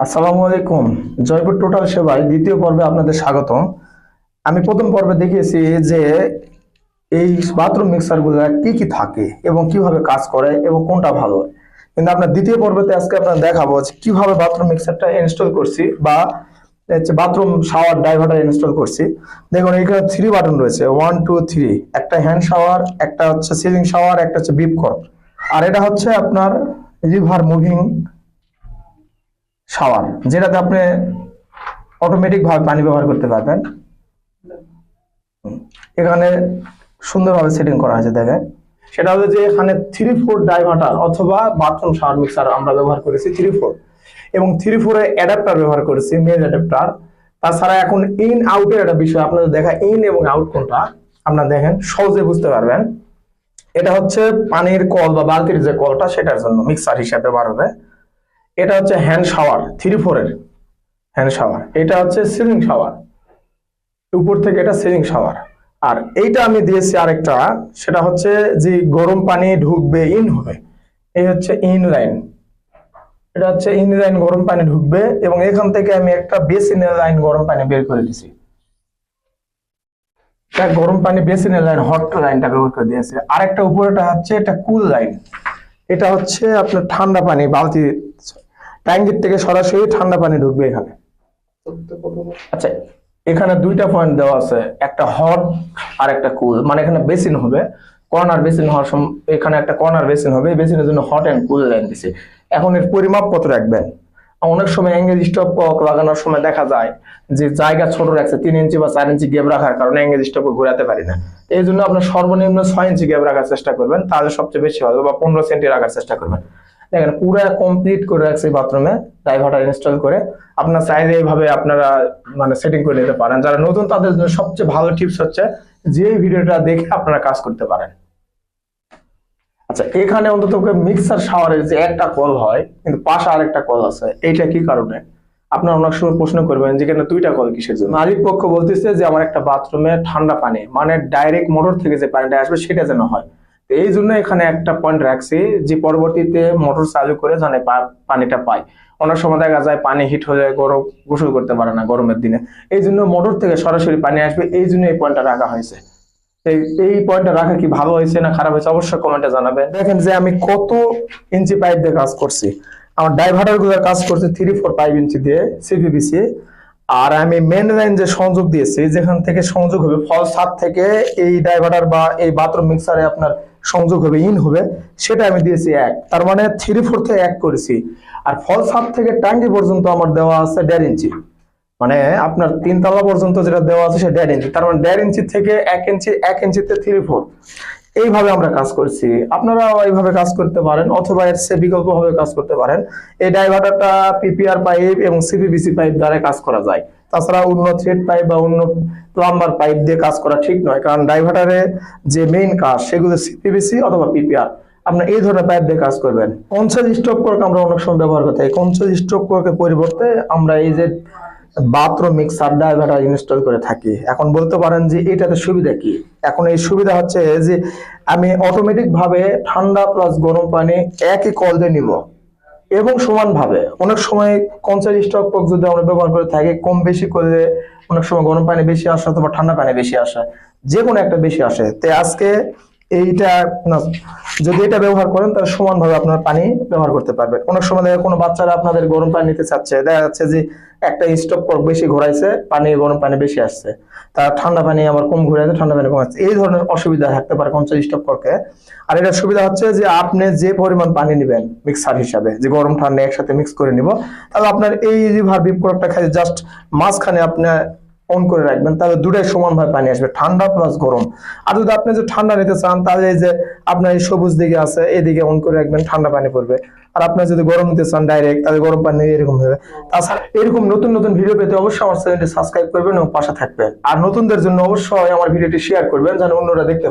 আসসালামু আলাইকুম। জয়পুর টোটাল সেবায় দ্বিতীয় পর্বে আপনাদের স্বাগতম। আমি প্রথম পর্বে দেখিয়েছি যে এই বাথরুম মিক্সারগুলো কি কি থাকে এবং কীভাবে কাজ করে এবং কোনটা ভালো। কিন্তু আপনার দ্বিতীয় পর্বতে আজকে আপনার দেখাবো যে কীভাবে বাথরুম মিক্সারটা ইনস্টল করছি বা হচ্ছে বাথরুম শাওয়ার ড্রাইভারটা ইনস্টল করছি। দেখুন, এখানে থ্রি বাটন রয়েছে ওয়ান টু থ্রি একটা হ্যান্ড শাওয়ার একটা হচ্ছে সিলিং শাওয়ার একটা হচ্ছে বিপ কর আর এটা হচ্ছে আপনার রিভার মুভিং শাওয়ার যেটাতে আপনি অটোমেটিক ভাবে পানি ব্যবহার করতে পারবেন। এখানে সুন্দরভাবে সেটিং করা হয়েছে, দেখেন। সেটা হচ্ছে যে এখানে থ্রি ফোর ডাইভার্টার অথবা বাথরুম শাওয়ার মিক্সার আমরা ব্যবহার করেছি থ্রি ফোর এবং থ্রি ফোরে অ্যাডাপ্টার ব্যবহার করেছি মেল অ্যাডাপ্টার তাছাড়া এখন ইন আউটের একটা বিষয়, আপনাদের দেখা ইন এবং আউট কোনটা? আপনারা দেখেন, সহজে বুঝতে পারবেন। এটা হচ্ছে পানির কল বা বালতির যে কলটা, সেটার জন্য মিক্সার হিসাবে ব্যবহার হবে। এটা হচ্ছে হ্যান্ড শাওয়ার থ্রি ফোরের হ্যান্ড শাওয়ার এটা হচ্ছে সিলিং শাওয়ার উপর থেকে এটা সিলিং শাওয়ার আর এইটা আমি দিয়েছি আরেকটা, সেটা হচ্ছে যে গরম পানি ঢুকবে ইন হবে। এই হচ্ছে ইন লাইন এটা হচ্ছে ইন লাইন গরম পানি ঢুকবে এবং এখান থেকে আমি একটা বেসিনের লাইন গরম পানি বের করে দিছি। গরম পানি বেসিনের লাইন হট লাইনটা ব্যবহার করে দিয়েছে। আরেকটা উপরেটা হচ্ছে এটা কুল লাইন এটা হচ্ছে আপনার ঠান্ডা পানি, বালতি ট্যাঙ্কির থেকে সরাসরি ঠান্ডা পানি ঢুকবে এখানে। আচ্ছা এখানে দুইটা পয়েন্ট দেওয়া আছে, একটা হট আর একটা কুল মানে এখানে বেসিন হবে। কর্নার বেসিন হওয়ার সম- এখানে একটা কর্নার বেসিন হবে। বেসিনের জন্য হট এন্ড কুল লাইন দিছে। এখন এর পরিমাপ কত রাখবেন। অনেক সময় অ্যাঙ্গেল স্টপ লাগানোর সময় দেখা যায় যে জায়গা ছোট রাখছে, তিন ইঞ্চি বা চার ইঞ্চি গ্যাপ রাখার কারণে অ্যাঙ্গেল স্টপ ঘোরাতে পারি না। এই জন্য আপনার সর্বনিম্ন ছয় ইঞ্চি গ্যাপ রাখার চেষ্টা করবেন, তাহলে সবচেয়ে বেশি হবে বা পনেরো সেন্টি রাখার চেষ্টা করবেন। দেখেন, পুরো কমপ্লিট করে রাখছি বাথরুমে ড্রাইভারটা ইনস্টল করে। আপনার চাইলে এইভাবে আপনারা মানে সেটিং করে নিতে পারেন। যারা নতুন, তাদের জন্য সবচেয়ে ভালো টিপস হচ্ছে যে ভিডিওটা দেখে আপনারা কাজ করতে পারেন। আচ্ছা এখানে অন্তত মিক্সার শাওয়ারের যে একটা কল হয়, কিন্তু পাশে আরেকটা কল আছে, এইটা কি কারণে? আপনারা অনেক সময় প্রশ্ন করবেন যে কেন দুইটা কল কিসের জন্য? মালিক পক্ষ বলতেছে যে আমার একটা বাথরুমে ঠান্ডা পানি মানে ডাইরেক্ট মোটর থেকে যে পানিটা আসবে, সেটা যেন হয়। এই জন্য এখানে একটা পয়েন্ট রাখছি যে পরবর্তীতে মোটর চালু করে পা- পানিটা পাই অনেক সময় দেখা যায় পানি হিট হলে গরম গোসল করতে পারে না গরমের দিনে। এই জন্য মোটর থেকে সরাসরি পানি আসবে, এই জন্য এই পয়েন্টটা রাখা হয়েছে। এই পয়েন্টটা রাখা কি ভালো হয়েছে না খারাপ হয়েছে অবশ্যই কমেন্টে জানাবেন। দেখেন যে আমি কত ইঞ্চি পাইপ দিয়ে কাজ করছি। আমার ডাইভার্টারগুলো কাজ করছে থ্রি ফোর ফাইভ ইঞ্চি দিয়ে সিপিবিসি আর আমি মেন লাইন যে সংযোগ দিয়েছি, যেখান থেকে সংযোগ হবে ফল সাত থেকে এই ডাইভার্টার বা এই বাথরুম মিক্সারে আপনার সংযোগ হবে ইন হবে, সেটা আমি দিয়েছি এক। তার মানে থ্রি ফোর থেকে এক করেছি। আর ফল সাত থেকে টাঙ্কি পর্যন্ত আমার দেওয়া আছে দেড় ইঞ্চি মানে আপনার তিন তলা পর্যন্ত যেটা দেওয়া আছে সেটা দেড় ইঞ্চি তার মানে দেড় ইঞ্চি থেকে এক ইঞ্চি এক ইঞ্চিতে থ্রি ফোর এইভাবে আমরা কাজ করছি। আপনারা এইভাবে কাজ করতে পারেন, অথবা এর সে বিকল্পভাবে কাজ করতে পারেন। এই ডাইভার্টারটা পিপিআর পাইপ এবং সিপিবিসি পাইপ দ্বারা কাজ করা যায়। তাছাড়া অন্য থ্রেড পাইপ বা অন্য প্লাম্বার পাইপ দিয়ে কাজ করা ঠিক নয়। কারণ ডাইভার্টারে যে মেইন কাজ, সেগুলো সিপিবিসি অথবা পিপিআর আপনার এই ধরনের পাইপ দিয়ে কাজ করবেন। পঞ্চাশ স্টক করকে আমরা অনেক সময় ব্যবহার করতে হয় পঞ্চাশ স্টক করকে পরিবর্তে আমরা এই যে বাথরুম মিক্সার ডাইভার্টার ইনস্টল করে থাকি। এখন বলতে পারেন যে এটাতে সুবিধা কি? এখন এই সুবিধা হচ্ছে যে আমি অটোমেটিকভাবে ঠান্ডা প্লাস গরম পানি একই কল দিয়ে নিব। এবং সমানভাবে। অনেক সময় পঞ্চাশ স্টক যদি আমরা ব্যবহার করে থাকি, কম বেশি করলে অনেক সময় গরম পানি বেশি আসে অথবা ঠান্ডা পানি বেশি আসে যে কোনো একটা বেশি আসে। তে আজকে এইটা যদি এটা ব্যবহার করেন, তাহলে সমানভাবে আপনার পানি ব্যবহার করতে পারবেন। অনেক সময় দেখা কোনো বাচ্চারা আপনাদের গরম পানি নিতে চাচ্ছে। দেখা যাচ্ছে যে একটা স্টপ বেশি ঘোরাইছে পানি গরম পানি বেশি আসছে। তার ঠান্ডা পানি আবার কম ঘুরাইছে ঠান্ডা পানি কম আসছে। এই ধরনের অসুবিধা থাকতে পারে পঞ্চাশ স্টপ করকে। আর এটার সুবিধা হচ্ছে যে আপনি যে পরিমাণ পানি নেবেন মিক্সার হিসাবে, যে গরম ঠান্ডা একসাথে মিক্স করে নিব, তাহলে আপনার এই রিভার বিপ প্রোডাক্টটা খালি জাস্ট মাঝখানে আপনি অন করে রাখবেন, তাহলে দুটাই সমানভাবে পানি আসবে। ঠান্ডা প্লাস গরম। আর যদি আপনি যে ঠান্ডা নিতে চান, তাহলে এই যে আপনার এই সবুজ দিকে আছে, এদিকে অন করে রাখবেন, ঠান্ডা পানি পড়বে। আর আপনার যদি গরম নিতে চান ডাইরেক্ট তাহলে গরম পানি এরকম হবে। তাছাড়া এরকম নতুন নতুন ভিডিও পেতে অবশ্যই আমার চ্যানেলটি সাবস্ক্রাইব করবেন এবং পাশে থাকবেন। আর নতুনদের জন্য অবশ্যই আমার ভিডিওটি শেয়ার করবেন, যেন অন্যরা দেখতে